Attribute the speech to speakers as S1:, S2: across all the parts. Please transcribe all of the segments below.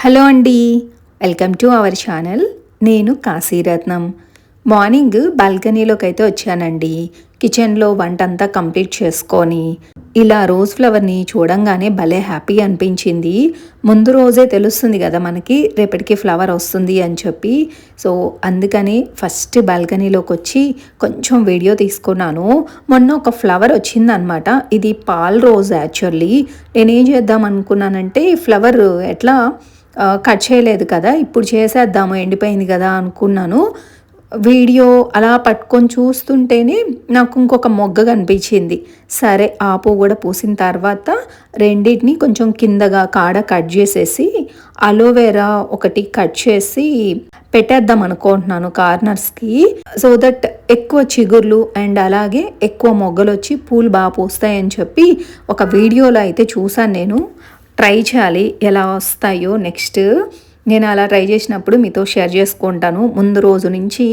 S1: Hello అండి. Welcome to our channel. నేను Kasiratnam morning బాల్కనీలోకి అయితే వచ్చానండి. కిచెన్లో వంట అంతా కంప్లీట్ చేసుకొని ఇలా రోజ్ ఫ్లవర్ని చూడంగానే భలే హ్యాపీ అనిపించింది. ముందు రోజే తెలుస్తుంది కదా మనకి రేపటికి ఫ్లవర్ వస్తుంది అని చెప్పి. సో అందుకని ఫస్ట్ బాల్కనీలోకి వచ్చి కొంచెం వీడియో తీసుకున్నాను. మొన్న ఒక ఫ్లవర్ వచ్చిందనమాట ఇది పాల్ రోజ్ యాక్చువల్లీ. నేనేం చేద్దాం అనుకున్నానంటే ఫ్లవర్ ఎట్లా కట్ చేయలేదు కదా ఇప్పుడు చేసేద్దాము ఎండిపోయింది కదా అనుకున్నాను. వీడియో అలా పట్టుకొని చూస్తుంటేనే నాకు ఇంకొక మొగ్గ కనిపించింది. సరే ఆ పువ్వు కూడా పూసిన తర్వాత రెండింటిని కొంచెం కిందగా కాడ కట్ చేసేసి అలోవెరా ఒకటి కట్ చేసి పెట్టేద్దాం అనుకుంటున్నాను కార్నర్స్కి సో దట్ ఎక్కువ చిగుర్లు అండ్ అలాగే ఎక్కువ మొగ్గలు వచ్చి పూలు బాగా పూస్తాయని చెప్పి ఒక వీడియోలో అయితే చూసాను నేను. ట్రై చేయాలి ఎలా వస్తాయో నెక్స్ట్. నేను అలా ట్రై చేసినప్పుడు మీతో షేర్ చేసుకుంటాను. ముందు రోజు నుంచి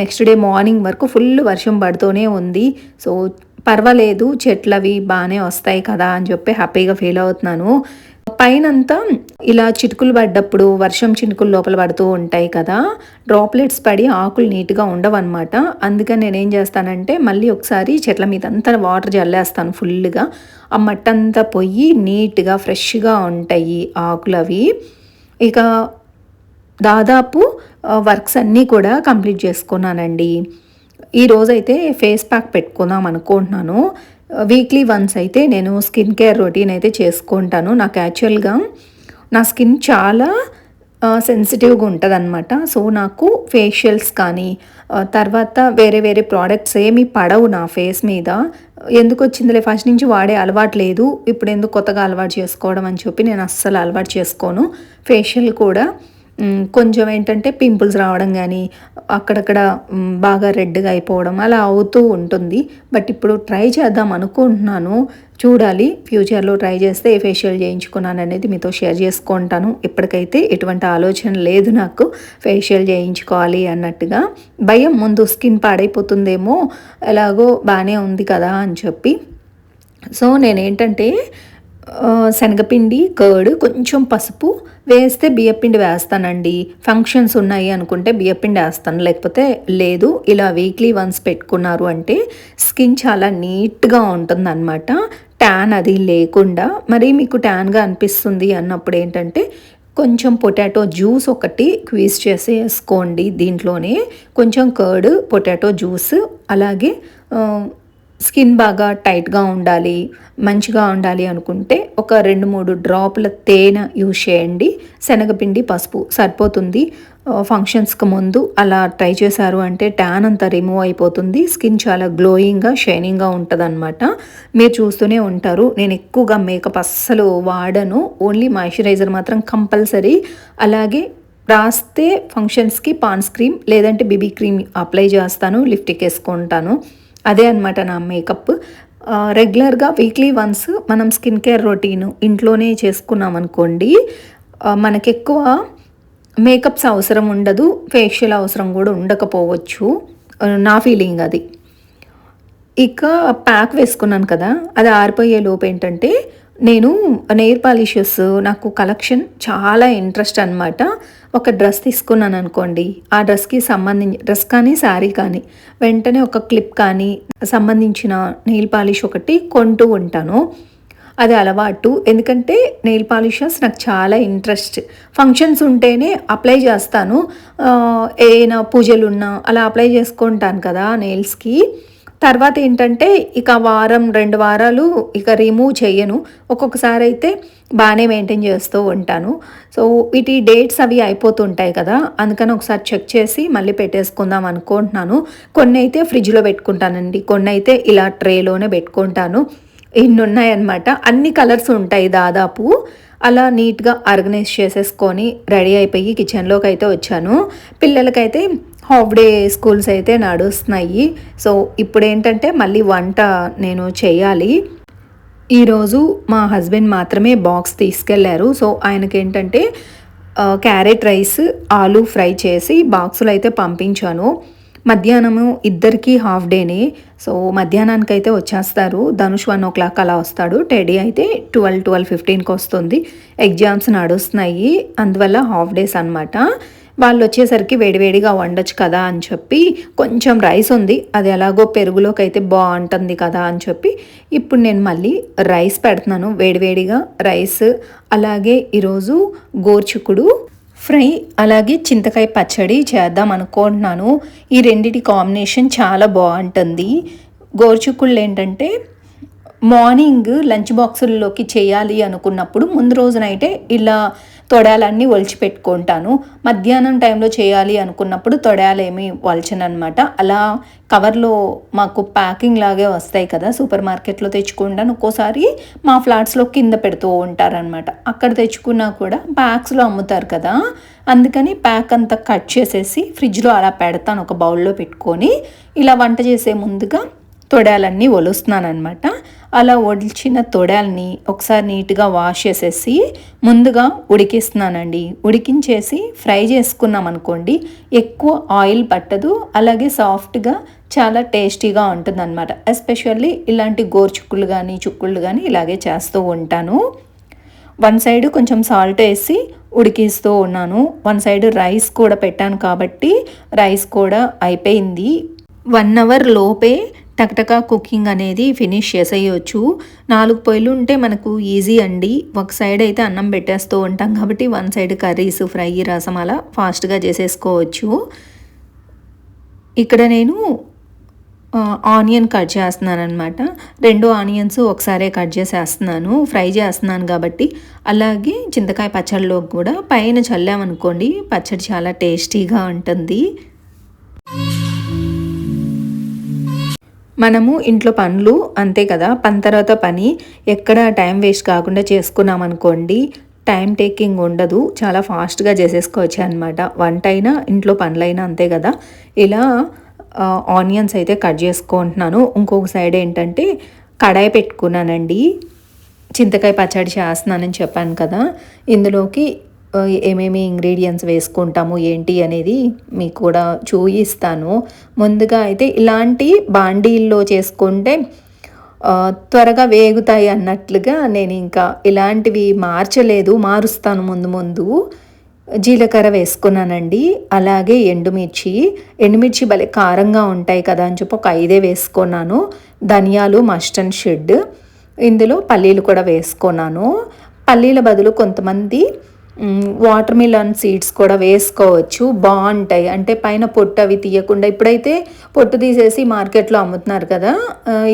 S1: నెక్స్ట్ డే మార్నింగ్ వరకు ఫుల్ వర్షం పడుతూనే ఉంది. సో పర్వాలేదు చెట్లవి బాగానే వస్తాయి కదా అని చెప్పి హ్యాపీగా ఫీల్ అవుతున్నాను. పైనంతా ఇలా చిటుకులు పడ్డప్పుడు వర్షం చినుకులు లోపల పడుతూ ఉంటాయి కదా డ్రాప్లెట్స్ పడి ఆకులు నీట్గా ఉండవన్నమాట. అందుకని నేనేం చేస్తానంటే మళ్ళీ ఒకసారి చెట్ల మీద అంతా వాటర్ జల్లేస్తాను ఫుల్గా ఆ మట్టంతా పొయ్యి నీట్గా ఫ్రెష్గా ఉంటాయి ఆకులు అవి. ఇక దాదాపు వర్క్స్ అన్నీ కూడా కంప్లీట్ చేసుకున్నానండి. ఈరోజైతే ఫేస్ ప్యాక్ పెట్టుకుందాం అనుకుంటున్నాను. వీక్లీ వన్స్ అయితే నేను స్కిన్ కేర్ రొటీన్ అయితే చేసుకుంటాను. నాకు యాక్చువల్గా నా స్కిన్ చాలా సెన్సిటివ్గా ఉంటుంది అనమాట సో నాకు ఫేషియల్స్ కానీ తర్వాత వేరే వేరే ప్రోడక్ట్స్ ఏమీ పడవు నా ఫేస్ మీద. ఎందుకు వచ్చిందిలే? ఫస్ట్ నుంచి వాడే అలవాటు లేదు. ఇప్పుడు ఎందుకు కొత్తగా అలవాటు చేసుకోవడం అని చెప్పి నేను అస్సలు అలవాటు చేసుకోను. ఫేషియల్ కూడా కొంచెం ఏంటంటే పింపుల్స్ రావడం కానీ అక్కడక్కడ బాగా రెడ్గా అయిపోవడం అలా అవుతూ ఉంటుంది. బట్ ఇప్పుడు ట్రై చేద్దాం అనుకుంటున్నాను. చూడాలి. ఫ్యూచర్లో ట్రై చేస్తే ఏ ఫేషియల్ చేయించుకున్నాను అనేది మీతో షేర్ చేసుకుంటాను. ఇప్పటికైతే ఎటువంటి ఆలోచన లేదు నాకు ఫేషియల్ చేయించుకోవాలి అన్నట్టుగా. భయం ముందు స్కిన్ పాడైపోతుందేమో ఎలాగో బాగానే ఉంది కదా అని చెప్పి. సో నేనేంటంటే శనగపిండి కర్డ్ కొంచెం పసుపు వేస్తే బియ్యపిండి వేస్తానండి. ఫంక్షన్స్ ఉన్నాయి అనుకుంటే బియ్యపిండి వేస్తాను. లేకపోతే లేదు ఇలా వీక్లీ వన్స్ పెట్టుకున్నారు అంటే స్కిన్ చాలా నీట్గా ఉంటుందన్నమాట. ట్యాన్ అది లేకుండా. మరి మీకు ట్యాన్గా అనిపిస్తుంది అన్నప్పుడు ఏంటంటే కొంచెం పొటాటో జ్యూస్ ఒకటి క్వీజ్ చేసి వేసుకోండి దీంట్లోనే. కొంచెం కర్డ్ పొటాటో జ్యూస్ అలాగే స్కిన్ బాగా టైట్గా ఉండాలి మంచిగా ఉండాలి అనుకుంటే ఒక రెండు మూడు డ్రాపుల తేనె యూజ్ చేయండి. శనగపిండి పసుపు సరిపోతుంది. ఫంక్షన్స్కి ముందు అలా ట్రై చేశారు అంటే ట్యాన్ అంతా రిమూవ్ అయిపోతుంది. స్కిన్ చాలా గ్లోయింగ్గా షైనింగ్గా ఉంటుంది అనమాట మీరు చూస్తూనే ఉంటారు. నేను ఎక్కువగా మేకప్ అస్సలు వాడను. ఓన్లీ మాయిశ్చరైజర్ మాత్రం కంపల్సరీ. అలాగే రాస్తే ఫంక్షన్స్కి పాన్స్ క్రీమ్ లేదంటే బీబీ క్రీమ్ అప్లై చేస్తాను లిఫ్ట్కి వేసుకుంటాను. అదే అనమాట నా మేకప్ రెగ్యులర్గా వీక్లీ వన్స్ మనం స్కిన్ కేర్ రొటీన్ ఇంట్లోనే చేసుకున్నాం అనుకోండి మనకి ఎక్కువ మేకప్స్ అవసరం ఉండదు ఫేషియల్ అవసరం కూడా ఉండకపోవచ్చు. నా ఫీలింగ్ అది. ఇక ప్యాక్ వేసుకున్నాను కదా అది ఆరిపోయే లోపు ఏంటంటే నేను నెయిల్ పాలిషెస్ నాకు కలెక్షన్ చాలా ఇంట్రెస్ట్ అనమాట ఒక డ్రెస్ తీసుకున్నాను అనుకోండి. ఆ డ్రెస్కి సంబంధించి డ్రెస్ కానీ శారీ కానీ వెంటనే ఒక క్లిప్ కానీ సంబంధించిన నెయిల్ పాలిష్ ఒకటి కొంటూ ఉంటాను. అది అలవాటు. ఎందుకంటే నెయిల్ పాలిషెస్ నాకు చాలా ఇంట్రెస్ట్ ఫంక్షన్స్ ఉంటేనే అప్లై చేస్తాను. ఏదైనా పూజలు ఉన్నా అలా అప్లై చేసుకుంటాను కదా నెయిల్స్కి తర్వాత ఏంటంటే ఇక వారం రెండు వారాలు ఇక రిమూవ్ చేయను. ఒక్కొక్కసారి అయితే బాగానే మెయింటైన్ చేస్తూ ఉంటాను. సో వీటి డేట్స్ అవి అయిపోతుంటాయి కదా అందుకని ఒకసారి చెక్ చేసి మళ్ళీ పెట్టేసుకుందాం అనుకుంటున్నాను. కొన్ని అయితే ఫ్రిడ్జ్లో పెట్టుకుంటానండి. కొన్ని అయితే ఇలా ట్రేలోనే పెట్టుకుంటాను. ఇన్ని ఉన్నాయన్నమాట. అన్ని కలర్స్ ఉంటాయి దాదాపు. అలా నీట్గా ఆర్గనైజ్ చేసేసుకొని రెడీ అయిపోయి కిచెన్లోకి అయితే వచ్చాను. పిల్లలకైతే హాఫ్ డే స్కూల్స్ అయితే నడుస్తున్నాయి. సో ఇప్పుడు ఏంటంటే మళ్ళీ వంట నేను చేయాలి. ఈరోజు మా హస్బెండ్ మాత్రమే బాక్స్ తీసుకెళ్ళారు. సో ఆయనకి ఏంటంటే క్యారెట్ రైస్ ఆలు ఫ్రై చేసి బాక్సులు అయితే పంపించాను. మధ్యాహ్నము ఇద్దరికి హాఫ్ డేనే. సో మధ్యాహ్నానికి అయితే వచ్చేస్తారు. ధనుష్ వన్ ఓ క్లాక్ అలా వస్తాడు. టెడీ అయితే ట్వెల్వ్ ట్వెల్వ్ ఫిఫ్టీన్కి వస్తుంది. ఎగ్జామ్స్ నడుస్తున్నాయి. అందువల్ల హాఫ్ డేస్ అనమాట వాళ్ళు వచ్చేసరికి వేడివేడిగా వండొచ్చు కదా అని చెప్పి కొంచెం రైస్ ఉంది. అది ఎలాగో పెరుగులోకి అయితే బాగుంటుంది కదా అని చెప్పి ఇప్పుడు నేను మళ్ళీ రైస్ పెడుతున్నాను. వేడివేడిగా రైస్ అలాగే ఈరోజు గోర్చుకుడు ఫ్రై అలాగే చింతకాయ పచ్చడి చేద్దాం అనుకుంటున్నాను. ఈ రెండిటి కాంబినేషన్ చాలా బాగుంటుంది. గోర్చుకుళ్ళు ఏంటంటే మార్నింగ్ లంచ్ బాక్సుల్లోకి చేయాలి అనుకున్నప్పుడు ముందు రోజునైతే ఇలా తొడాలన్నీ ఒలిచిపెట్టుకుంటాను. మధ్యాహ్నం టైంలో చేయాలి అనుకున్నప్పుడు తొడాలేమి వలచనమాట అలా కవర్లో మాకు ప్యాకింగ్ లాగే వస్తాయి కదా సూపర్ మార్కెట్లో తెచ్చుకుంటాను ఒక్కోసారి మా ఫ్లాట్స్లో కింద పెడుతూ ఉంటారనమాట అక్కడ తెచ్చుకున్నా కూడా ప్యాక్స్లో అమ్ముతారు కదా అందుకని ప్యాక్ అంతా కట్ చేసేసి ఫ్రిడ్జ్లో అలా పెడతాను ఒక బౌల్లో పెట్టుకొని. ఇలా వంట చేసే ముందుగా తొడాలన్నీ ఒలుస్తున్నాను అనమాట అలా ఒడిచిన తొడాల్ని ఒకసారి నీట్గా వాష్ చేసేసి ముందుగా ఉడికిస్తున్నానండి. ఉడికించేసి ఫ్రై చేసుకున్నాం అనుకోండి ఎక్కువ ఆయిల్ పట్టదు అలాగే సాఫ్ట్గా చాలా టేస్టీగా ఉంటుందన్నమాట. ఎస్పెషల్లీ ఇలాంటి గోరుచుక్కులు కానీ చుక్కులు కానీ ఇలాగే చేస్తూ ఉంటాను. వన్ సైడ్ కొంచెం సాల్ట్ వేసి ఉడికిస్తూ ఉన్నాను. వన్ సైడ్ రైస్ కూడా పెట్టాను కాబట్టి రైస్ కూడా అయిపోయింది. వన్ అవర్ లోపే టక్టకా కుకింగ్ అనేది ఫినిష్ చేసేయచ్చు. నాలుగు పొయ్యిలు ఉంటే మనకు ఈజీ అండి. ఒక సైడ్ అయితే అన్నం పెట్టేస్తూ ఉంటాం కాబట్టి వన్ సైడ్ కర్రీస్ ఫ్రై రసం అలా ఫాస్ట్గా చేసేసుకోవచ్చు. ఇక్కడ నేను ఆనియన్ కట్ చేస్తున్నాను అనమాట రెండు ఆనియన్స్ ఒకసారే కట్ చేసేస్తున్నాను. ఫ్రై చేస్తున్నాను కాబట్టి. అలాగే చింతకాయ పచ్చడిలో కూడా పైన చల్లామనుకోండి పచ్చడి చాలా టేస్టీగా ఉంటుంది. మనము ఇంట్లో పనులు అంతే కదా పని తర్వాత పని ఎక్కడ టైం వేస్ట్ కాకుండా చేసుకున్నాం అనుకోండి టైం టేకింగ్ ఉండదు చాలా ఫాస్ట్గా చేసేసుకోవచ్చు అనమాట వంట అయినా ఇంట్లో పనులైనా అంతే కదా. ఇలా ఆనియన్స్ అయితే కట్ చేసుకుంటున్నాను. ఇంకొక సైడ్ ఏంటంటే కడాయి పెట్టుకున్నానండి. చింతకాయ పచ్చడి చేస్తున్నానని చెప్పాను కదా. ఇందులోకి ఏమేమి ఇంగ్రీడియంట్స్ వేసుకుంటాము ఏంటి అనేది మీకు కూడా చూయిస్తాను ముందుగా అయితే ఇలాంటి బాండీల్లో చేసుకుంటే త్వరగా వేగుతాయి అన్నట్లుగా నేను ఇంకా ఇలాంటివి మార్చలేదు మారుస్తాను ముందు ముందు. జీలకర్ర వేసుకున్నానండి అలాగే ఎండుమిర్చి. ఎండుమిర్చి భలే కారంగా ఉంటాయి కదా అని చెప్పి ఒక ఐదే వేసుకున్నాను. ధనియాలు మస్టర్డ్ షెడ్. ఇందులో పల్లీలు కూడా వేసుకున్నాను. పల్లీల బదులు కొంతమంది వాటర్ మిలన్ సీడ్స్ కూడా వేసుకోవచ్చు. బాగుంటాయి. అంటే పైన పొట్టు అవి తీయకుండా ఇప్పుడైతే పొట్టు తీసేసి మార్కెట్లో అమ్ముతున్నారు కదా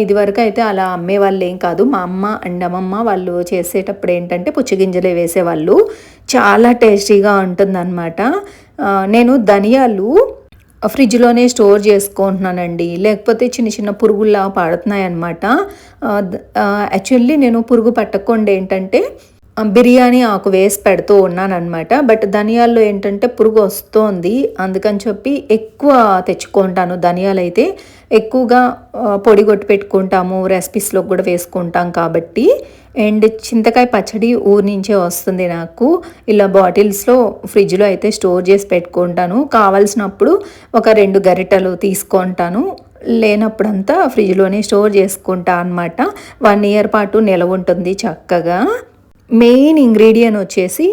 S1: ఇది వరకు అయితే అలా అమ్మే వాళ్ళు ఏం కాదు. మా అమ్మ అండ్ అమ్మమ్మ వాళ్ళు చేసేటప్పుడు ఏంటంటే పుచ్చిగింజలే వేసేవాళ్ళు. చాలా టేస్టీగా ఉంటుందన్నమాట. నేను ధనియాలు ఫ్రిడ్జ్లోనే స్టోర్ చేసుకుంటున్నానండి. లేకపోతే చిన్న చిన్న పురుగుల్లా పడుతున్నాయి అనమాట యాక్చువల్లీ నేను పురుగు పట్టకుండా ఏంటంటే బిర్యానీ ఆకు వేసి పెడుతూ ఉన్నాను అనమాట బట్ ధనియాల్లో ఏంటంటే పురుగు వస్తోంది. అందుకని చెప్పి ఎక్కువ తెచ్చుకుంటాను ధనియాలు అయితే ఎక్కువగా పొడి కొట్టి పెట్టుకుంటాము రెసిపీస్లో కూడా వేసుకుంటాం కాబట్టి. అండ్ చింతకాయ పచ్చడి ఊరి నుంచే వస్తుంది నాకు. ఇలా బాటిల్స్లో ఫ్రిడ్జ్లో అయితే స్టోర్ చేసి పెట్టుకుంటాను. కావాల్సినప్పుడు ఒక రెండు గరిటలు తీసుకుంటాను. లేనప్పుడంతా ఫ్రిడ్జ్లోనే స్టోర్ చేసుకుంటా అనమాట వన్ ఇయర్ పాటు నిలవ ఉంటుంది చక్కగా. మెయిన్ ఇంగ్రీడియంట్ వచ్చేసి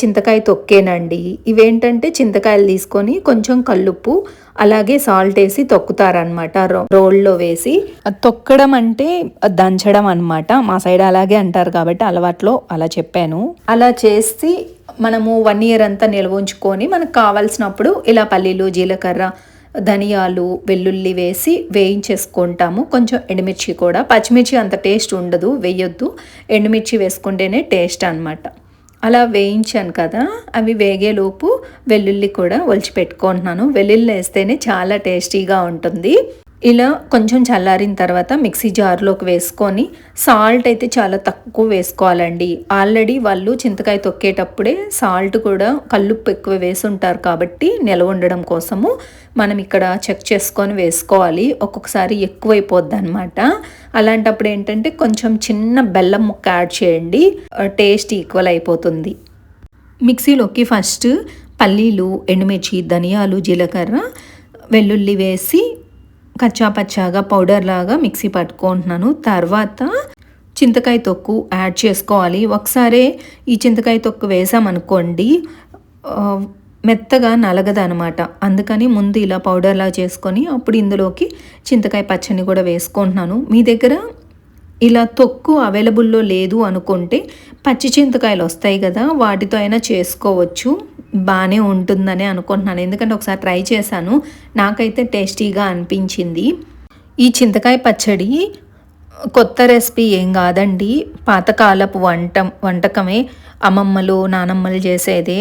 S1: చింతకాయ తొక్కేనండి. ఇవేంటంటే చింతకాయలు తీసుకొని కొంచెం కల్లుప్పు అలాగే సాల్ట్ వేసి తొక్కుతారనమాట రోల్లో వేసి. తొక్కడం అంటే దంచడం అనమాట మా సైడ్ అలాగే అంటారు కాబట్టి అలవాట్లో అలా చెప్పాను. అలా చేసి మనము వన్ ఇయర్ అంతా నిల్వ ఉంచుకొని మనకు కావాల్సినప్పుడు ఇలా పల్లీలు జీలకర్ర ధనియాలు వెల్లుల్లి వేసి వేయించేసుకుంటాము. కొంచెం ఎండుమిర్చి కూడా. పచ్చిమిర్చి అంత టేస్ట్ ఉండదు వేయొద్దు. ఎండుమిర్చి వేసుకుంటేనే టేస్ట్ అనమాట అలా వేయించాను కదా అవి వేగేలోపు వెల్లుల్లి కూడా ఒలిచి పెట్టుకుంటున్నాను వెల్లుల్లి వేస్తేనే చాలా టేస్టీగా ఉంటుంది. ఇలా కొంచెం చల్లారిన తర్వాత మిక్సీ జార్లోకి వేసుకొని సాల్ట్ అయితే చాలా తక్కువ వేసుకోవాలండి. ఆల్రెడీ వాళ్ళు చింతకాయ తొక్కేటప్పుడే సాల్ట్ కూడా కల్లుప్పు ఎక్కువ వేసుంటారు కాబట్టి నిలవ ఉండడం కోసము మనం ఇక్కడ చెక్ చేసుకొని వేసుకోవాలి. ఒక్కొక్కసారి ఎక్కువైపోద్ది అనమాట అలాంటప్పుడు ఏంటంటే కొంచెం చిన్న బెల్లం ముక్క యాడ్ చేయండి. టేస్ట్ ఈక్వల్ అయిపోతుంది. మిక్సీలోకి ఫస్ట్ పల్లీలు ఎండుమిర్చి ధనియాలు జీలకర్ర వెల్లుల్లి వేసి కచ్చా పచ్చాగా పౌడర్ లాగా మిక్సీ పట్టుకుంటున్నాను. తర్వాత చింతకాయ తొక్కు యాడ్ చేసుకోవాలి. ఒకసారి ఈ చింతకాయ తొక్కు వేసామనుకోండి మెత్తగా నలగదనమాట. అందుకని ముందు ఇలా పౌడర్లా చేసుకొని అప్పుడు ఇందులోకి చింతకాయ పచ్చని కూడా వేసుకుంటున్నాను. మీ దగ్గర ఇలా తొక్కు అవైలబుల్లో లేదు అనుకుంటే పచ్చి చింతకాయలు వస్తాయి కదా వాటితో అయినా చేసుకోవచ్చు. బాగానే ఉంటుందని అనుకుంటున్నాను. ఎందుకంటే ఒకసారి ట్రై చేశాను. నాకైతే టేస్టీగా అనిపించింది. ఈ చింతకాయ పచ్చడి కొత్త రెసిపీ ఏం కాదండి. పాతకాలపు వంట వంటకమే అమ్మమ్మలు నానమ్మలు చేసేదే.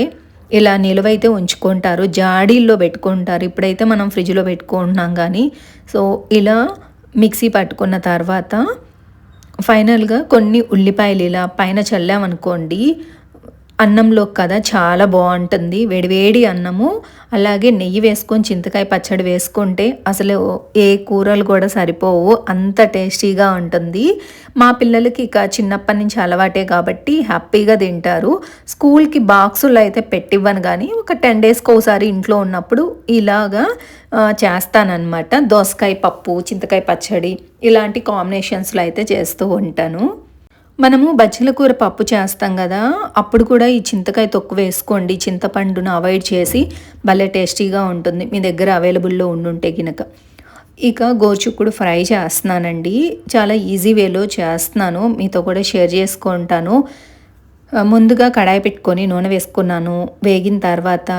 S1: ఇలా నిలువైతే ఉంచుకుంటారు. జాడీల్లో పెట్టుకుంటారు. ఇప్పుడైతే మనం ఫ్రిడ్జ్లో పెట్టుకుంటున్నాం కానీ. సో ఇలా మిక్సీ పట్టుకున్న తర్వాత ఫైనల్గా కొన్ని ఉల్లిపాయలు ఇలా పైన చల్లామనుకోండి అన్నంలో కదా చాలా బాగుంటుంది. వేడివేడి అన్నము. అలాగే నెయ్యి వేసుకొని చింతకాయ పచ్చడి వేసుకుంటే అసలు ఏ కూరలు కూడా సరిపోవు. అంత టేస్టీగా ఉంటుంది. మా పిల్లలకి ఇక చిన్నప్పటి నుంచి అలవాటే కాబట్టి హ్యాపీగా తింటారు. స్కూల్కి బాక్సులు అయితే పెట్టివ్వను కానీ ఒక టెన్ డేస్కి ఒకసారి ఇంట్లో ఉన్నప్పుడు ఇలాగా చేస్తానన్నమాట. దోసకాయ పప్పు చింతకాయ పచ్చడి ఇలాంటి కాంబినేషన్స్లో అయితే చేస్తూ ఉంటాను. మనము బజ్జీల కూర పప్పు చేస్తాం కదా అప్పుడు కూడా ఈ చింతకాయ తొక్కు వేసుకోండి. చింతపండును అవాయిడ్ చేసి భలే టేస్టీగా ఉంటుంది. మీ దగ్గర అవైలబుల్లో ఉండుంటే గినక. ఇక గోచుక్కుడు ఫ్రై చేస్తున్నానండి. చాలా ఈజీ వేలో చేస్తున్నాను. మీతో కూడా షేర్ చేసుకుంటాను. ముందుగా కడాయి పెట్టుకొని నూనె వేసుకున్నాను. వేగిన తర్వాత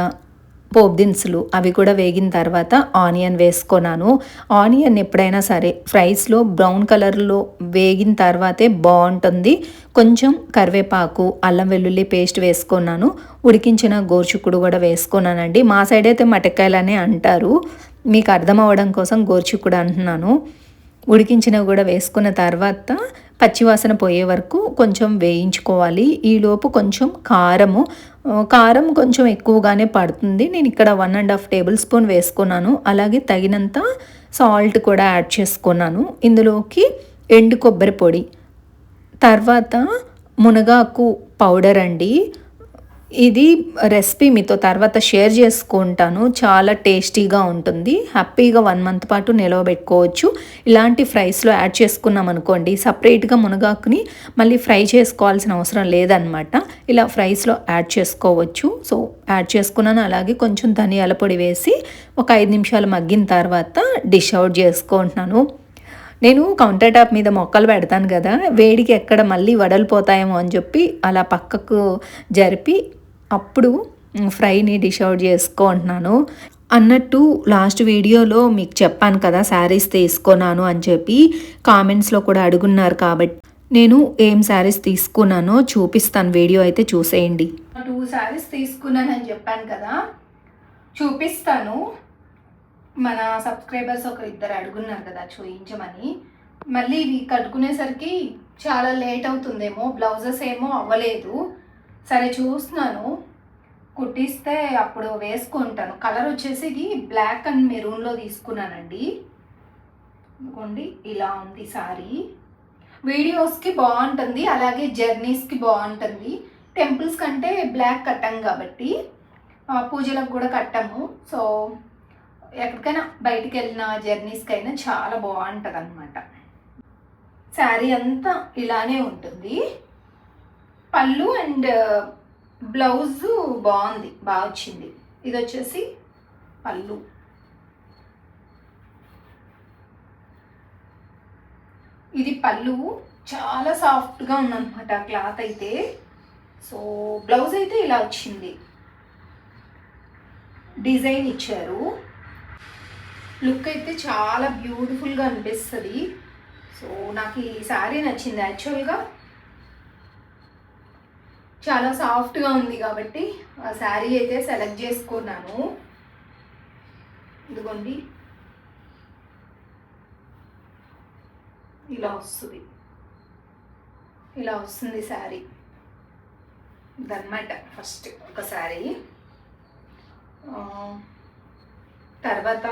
S1: పోపు దినుసులు అవి కూడా వేగిన తర్వాత ఆనియన్ వేసుకున్నాను. ఆనియన్ ఎప్పుడైనా సరే ఫ్రైస్లో బ్రౌన్ కలర్లో వేగిన తర్వాతే బాగుంటుంది. కొంచెం కరివేపాకు అల్లం వెల్లుల్లి పేస్ట్ వేసుకున్నాను. ఉడికించిన గోర్చుకుడు కూడా వేసుకున్నానండి. మా సైడ్ అయితే మటకాయలనే అంటారు. మీకు అర్థం అవ్వడం కోసం గోర్చుకుడు అంటున్నాను. ఉడికించినవి కూడా వేసుకున్న తర్వాత పచ్చివాసన పోయే వరకు కొంచెం వేయించుకోవాలి. ఈలోపు కొంచెం కారము కారం కొంచెం ఎక్కువగానే పడుతుంది. నేను ఇక్కడ one and half tablespoon వేసుకున్నాను. అలాగే తగినంత సాల్ట్ కూడా యాడ్ చేసుకున్నాను. ఇందులోకి ఎండు కొబ్బరి పొడి తర్వాత మునగాకు పౌడర్ అండి. ఇది రెసిపీ మీతో తర్వాత షేర్ చేసుకుంటాను. చాలా టేస్టీగా ఉంటుంది. హ్యాపీగా వన్ మంత్ పాటు నిలవబెట్టుకోవచ్చు. ఇలాంటి ఫ్రైస్లో యాడ్ చేసుకున్నాం అనుకోండి సపరేట్గా మునగాకుని మళ్ళీ ఫ్రై చేసుకోవాల్సిన అవసరం లేదనమాట ఇలా ఫ్రైస్లో యాడ్ చేసుకోవచ్చు. సో యాడ్ చేసుకున్నాను. అలాగే కొంచెం ధనియాల పొడి వేసి ఒక ఐదు నిమిషాలు మగ్గిన తర్వాత డిష్ అవుట్ చేసుకుంటున్నాను. నేను కౌంటర్ టాప్ మీద మొక్కలు పెడతాను కదా వేడికి ఎక్కడ మళ్ళీ వడలిపోతాయేమో అని చెప్పి అలా పక్కకు జరిపి అప్పుడు ఫ్రైని డిష్ అవుట్ చేసుకుంటున్నాను అన్నట్టు లాస్ట్ వీడియోలో మీకు చెప్పాను కదా శారీస్ తీసుకున్నాను అని చెప్పి కామెంట్స్లో కూడా అడుగున్నారు కాబట్టి. నేను ఏం శారీస్ తీసుకున్నానో చూపిస్తాను వీడియో అయితే చూసేయండి.
S2: టూ శారీస్ తీసుకున్నానని చెప్పాను కదా చూపిస్తాను. మన సబ్స్క్రైబర్స్ ఒక ఇద్దరు అడుగున్నారు కదా చూయించమని. మళ్ళీ ఇవి కట్టుకునేసరికి చాలా లేట్ అవుతుందేమో బ్లౌజెస్ ఏమో అవ్వలేదు. సరే చూస్తున్నాను. కుట్టిస్తే అప్పుడు వేసుకుంటాను. కలర్ వచ్చేసి ఇది బ్లాక్ అండ్ మెరూన్లో తీసుకున్నానండి. ఇదిగోండి ఇలా ఉంది సారీ. వీడియోస్కి బాగుంటుంది అలాగే జర్నీస్కి బాగుంటుంది. టెంపుల్స్ కంటే బ్లాక్ కట్టాం కాబట్టి పూజలకు కూడా కట్టాము. సో ఎక్కడికైనా బయటికి వెళ్ళిన జర్నీస్కి అయినా చాలా బాగుంటుంది అనమాట శారీ అంతా ఇలానే ఉంటుంది. పళ్ళు అండ్ uh, బ్లౌజ్ బాగుంది బాగా వచ్చింది. ఇది వచ్చేసి పళ్ళు. ఇది పళ్ళు. చాలా సాఫ్ట్గా ఉందన్నమాట క్లాత్ అయితే. సో బ్లౌజ్ అయితే ఇలా వచ్చింది. డిజైన్ ఇచ్చారు. లుక్ అయితే చాలా బ్యూటిఫుల్గా అనిపిస్తుంది. సో నాకు ఈ శారీ నచ్చింది. యాక్చువల్గా చాలా సాఫ్ట్గా ఉంది కాబట్టి ఆ శారీ అయితే సెలెక్ట్ చేసుకున్నాను. ఇదిగోండి. ఇలా వస్తుంది. ఇలా వస్తుంది శారీ. ఇదన్నమాట ఫస్ట్ ఒక శారీ. తర్వాత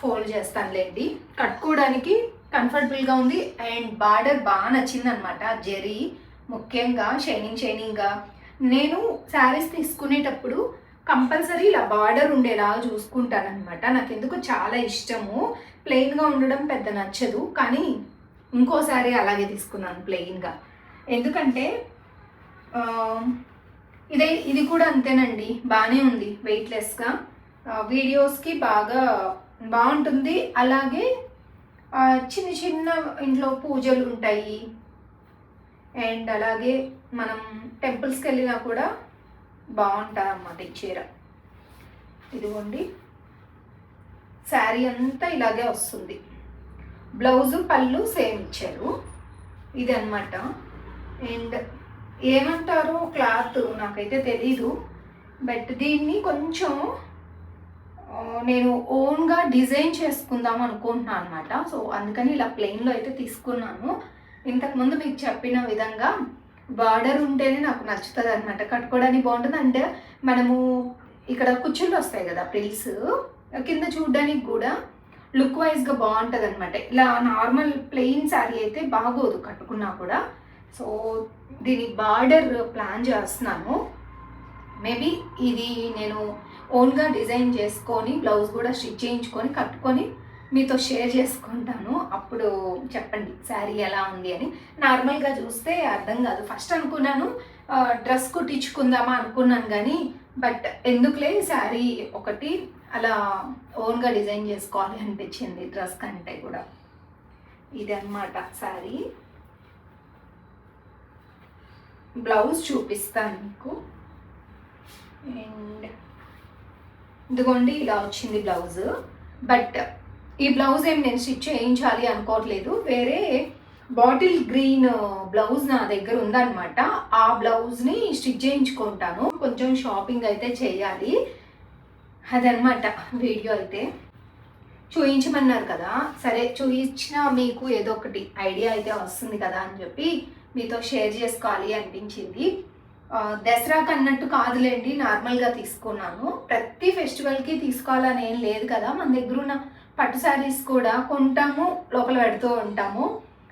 S2: ఫోల్డ్ చేస్తానులేండి. కట్టుకోవడానికి కంఫర్టబుల్గా ఉంది అండ్ బార్డర్ బాగా నచ్చింది అనమాట జెరీ. ముఖ్యంగా షైనింగ్ షైనింగ్గా. నేను శారీస్ తీసుకునేటప్పుడు కంపల్సరీ ఇలా బార్డర్ ఉండేలాగా చూసుకుంటాను అనమాట నాకు ఎందుకు చాలా ఇష్టము. ప్లెయిన్గా ఉండడం పెద్ద నచ్చదు. కానీ ఇంకోసారి అలాగే తీసుకున్నాను ప్లెయిన్గా. ఎందుకంటే ఇదే ఇది కూడా అంతేనండి. బాగానే ఉంది వెయిట్లెస్గా. వీడియోస్కి బాగా బాగుంటుంది. అలాగే చిన్న చిన్న ఇంట్లో పూజలు ఉంటాయి. అండ్ అలాగే మనం టెంపుల్స్కి వెళ్ళినా కూడా బాగుంటుంది అన్నమాట ఈ చీర. ఇదిగోండి. శారీ అంతా ఇలాగే వస్తుంది. బ్లౌజు పళ్ళు సేమ్ ఇచ్చారు. ఇది అనమాట అండ్ ఏమంటారో క్లాత్ నాకైతే తెలీదు. బట్ దీన్ని కొంచెం నేను ఓన్గా డిజైన్ చేసుకుందాం అనుకుంటున్నాను అనమాట సో అందుకని ఇలా ప్లెయిన్లో అయితే తీసుకున్నాను. ఇంతకుముందు మీకు చెప్పిన విధంగా బార్డర్ ఉంటేనే నాకు నచ్చుతుంది అనమాట కట్టుకోవడానికి బాగుంటుంది. అంటే మనము ఇక్కడ కుచ్చుళ్ళు వస్తాయి కదా ప్రిల్స్ కింద చూడడానికి కూడా లుక్ వైజ్గా బాగుంటుంది అనమాట ఇలా నార్మల్ ప్లెయిన్ శారీ అయితే బాగోదు కట్టుకున్నా కూడా. సో దీని బార్డర్ ప్లాన్ చేస్తున్నాను. మేబీ ఇది నేను ఓన్గా డిజైన్ చేసుకొని బ్లౌజ్ కూడా స్టిచ్ చేయించుకొని కట్టుకొని మీతో షేర్ చేసుకుంటాను. అప్పుడు చెప్పండి శారీ ఎలా ఉంది అని. నార్మల్గా చూస్తే అర్థం కాదు. ఫస్ట్ అనుకున్నాను డ్రెస్ కుట్టించుకుందామా అనుకున్నాను కానీ బట్ ఎందుకులే శారీ ఒకటి అలా ఓన్గా డిజైన్ చేసుకోవాలి అనిపించింది డ్రెస్ కంటే కూడా. ఇది అన్నమాట శారీ. బ్లౌజ్ చూపిస్తాను మీకు. అండ్ ఇదిగోండి ఇలా వచ్చింది బ్లౌజ్. బట్ ఈ బ్లౌజ్ ఏం నేను స్టిచ్ చేయించాలి అనుకోవట్లేదు. వేరే బాటిల్ గ్రీన్ బ్లౌజ్ నా దగ్గర ఉందన్నమాట. ఆ బ్లౌజ్ని స్టిచ్ చేయించుకుంటాను. కొంచెం షాపింగ్ అయితే చేయాలి. అదనమాట వీడియో అయితే. చూయించమన్నారు కదా. సరే చూయించినా మీకు ఏదో ఒకటి ఐడియా అయితే వస్తుంది కదా అని చెప్పి మీతో షేర్ చేసుకోవాలి అనిపించింది. దసరాకి అన్నట్టు కాదులేండి నార్మల్గా తీసుకున్నాను. ప్రతి ఫెస్టివల్కి తీసుకోవాలని ఏం లేదు కదా. మన దగ్గర ఉన్న పట్టు శారీస్ కూడా కొంటాము లోపల పెడుతూ ఉంటాము.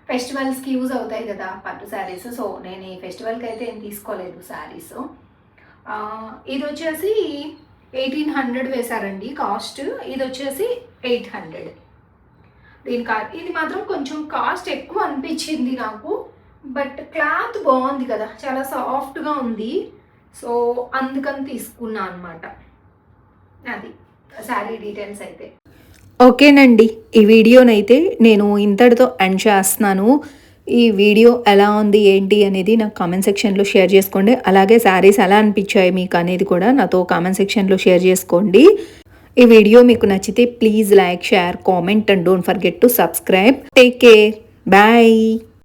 S2: ఫెస్టివల్స్కి యూజ్ అవుతాయి కదా పట్టు శారీస్. సో నేను ఈ ఫెస్టివల్కి అయితే ఏం తీసుకోలేదు శారీస్. ఇది వచ్చేసి ఎయిటీన్ హండ్రెడ్ వేశారండి కాస్ట్. ఇది వచ్చేసి ఎయిట్ హండ్రెడ్. దీని కా ఇది మాత్రం కొంచెం కాస్ట్ ఎక్కువ అనిపించింది నాకు. బట్ క్లాత్ బాగుంది కదా చాలా సాఫ్ట్గా ఉంది. సో అందుకని తీసుకున్నా అనమాట అది శారీ డీటెయిల్స్ అయితే.
S1: ఓకేనండి. ఈ వీడియోనైతే నేను ఇంతటితో ఎండ్ చేస్తున్నాను. ఈ వీడియో ఎలా ఉంది ఏంటి అనేది నాకు కామెంట్ సెక్షన్లో షేర్ చేసుకోండి. అలాగే శారీస్ ఎలా అనిపించాయి మీకు అనేది కూడా నాతో కామెంట్ సెక్షన్లో షేర్ చేసుకోండి. ఈ వీడియో మీకు నచ్చితే please like share comment and don't forget to subscribe take care bye